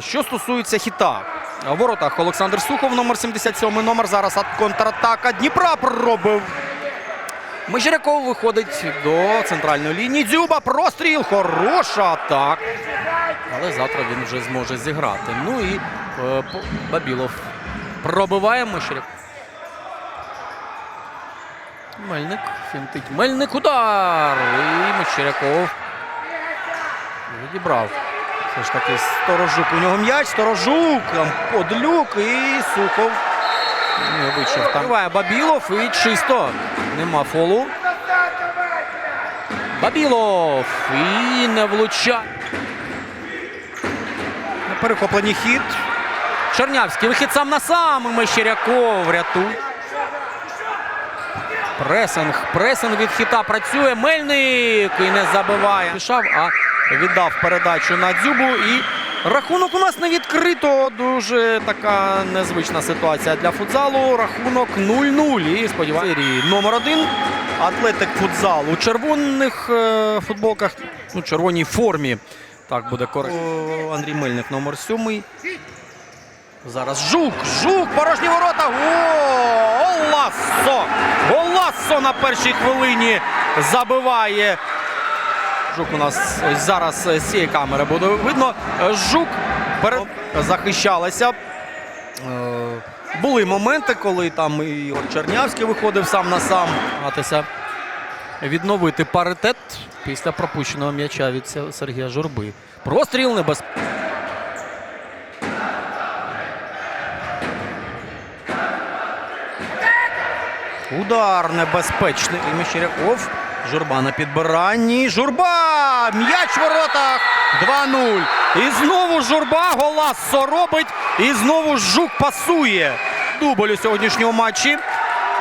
Що стосується хіта. В воротах Олександр Сухов, номер 77 номер. Зараз контратака Дніпра пробив. Межиряков виходить до центральної лінії. Дзюба, простріл, хороша атака. Але завтра він вже зможе зіграти. Ну і е, Бабілов пробиває Мещеряков. Мельник фінтить. Мельник удар. І Мещеряков відібрав. Все ж таки Сторожук. У нього м'яч. Сторожук. Там Подлюк і Сухов. Не вийшов там. Триває Бабілов і чисто. Нема фолу. Бабілов. І не влучає. На перехопленні хід. Чернявський. Вихід сам на сам. І Мещеряков рятує. Пресинг. Пресинг від хіта працює. Мельник і не забиває. Пішов, а віддав передачу на дзюбу. І рахунок у нас не відкрито. Дуже така незвична ситуація для футзалу. Рахунок 0-0. І сподіваюся, серії номер один. Атлетик футзал у червоних е, футболках, ну, червоній формі. Так буде коректно. Андрій Мельник, номер сьомий. Зараз Жук, Жук, порожні ворота. Голасо! Голасо на першій хвилині забиває. Жук у нас ось зараз з цієї камери буде видно. Жук перед... захищалася. Е, Були моменти, коли там і Чернявський виходив сам на сам. Гратися відновити паритет після пропущеного м'яча від Сергія Журби. Простріл небезпечний. Удар небезпечний. І Мещеряков. Журба на підбиранні. Журба! М'яч в воротах. 2-0. І знову журба. Голассо робить. І знову Жук пасує. Дубль у сьогоднішньому матчі.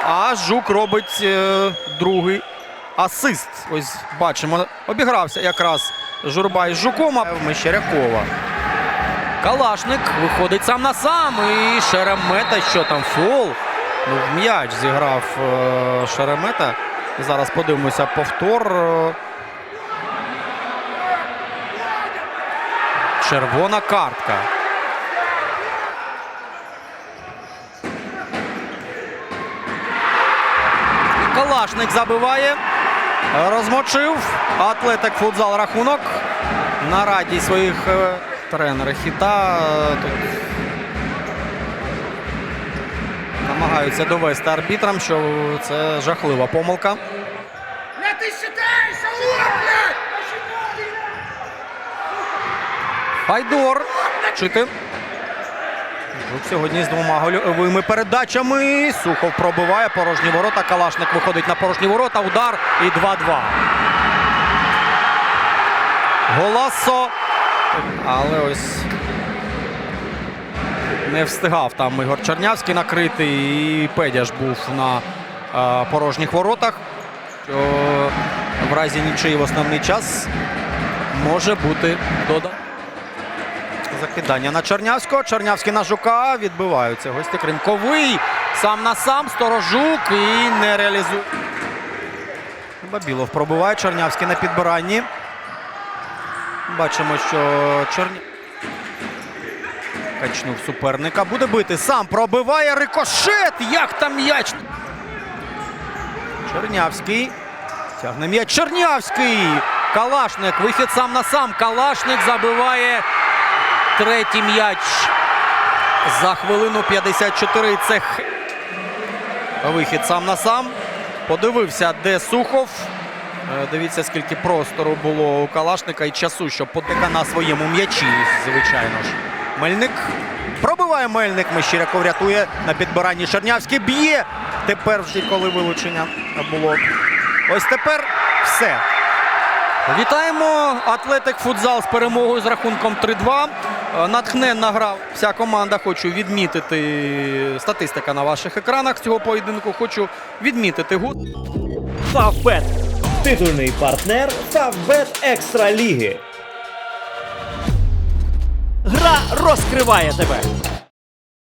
А Жук робить е, другий асист. Ось бачимо. Обігрався якраз журба із Жуком. а Мещерякова. Калашник виходить сам на сам. І Шеремета, що там фол. Ну, м'яч зіграв е, Шеремета. Зараз подивимося повтор. Червона картка. Калашник забиває. Розмочив. Атлетик футзал рахунок. На раді своїх е, тренерів хіта. е, Тут намагаються довести арбітрам, що це жахлива помилка. Файдор. Чити. Сьогодні з двома гольовими передачами. Сухов пробиває порожні ворота. Калашник виходить на порожні ворота. Удар і 2-2. Голасо. Але ось не встигав там Ігор Чернявський накрити. І Педяш був на е, порожніх воротах. Що в разі нічиї в основний час може бути додано. Закидання на Чернявського. Чернявський на Жука. Відбиваються гості. Кримковий. Сам на сам. Сторожук і не реалізує. Бабілов пробиває. Чернявський на підбиранні. Бачимо, що Черня... Качнув суперника. Буде бити. Сам пробиває рикошет. Як там м'яч? Чернявський. Тягне м'яч. Чернявський. Калашник. Вихід сам на сам. Калашник забиває третій м'яч за хвилину 54. Це вихід сам на сам. Подивився, де Сухов. Е, Дивіться, скільки простору було у Калашника і часу, щоб потика на своєму м'ячі, звичайно ж. Мельник Пробиває Мельник. Мещеряков рятує на підбиранні. Чернявський б'є. Тепер вже коли вилучення було. Ось тепер все. Вітаємо Атлетик Футзал з перемогою з рахунком 3-2. Е, Натхненна гра вся команда. Хочу відмітити статистика на ваших екранах цього поєдинку. Хочу відмітити гуд. Фавбет. Титульний партнер Фавбет Екстра Ліги. Гра розкриває тебе.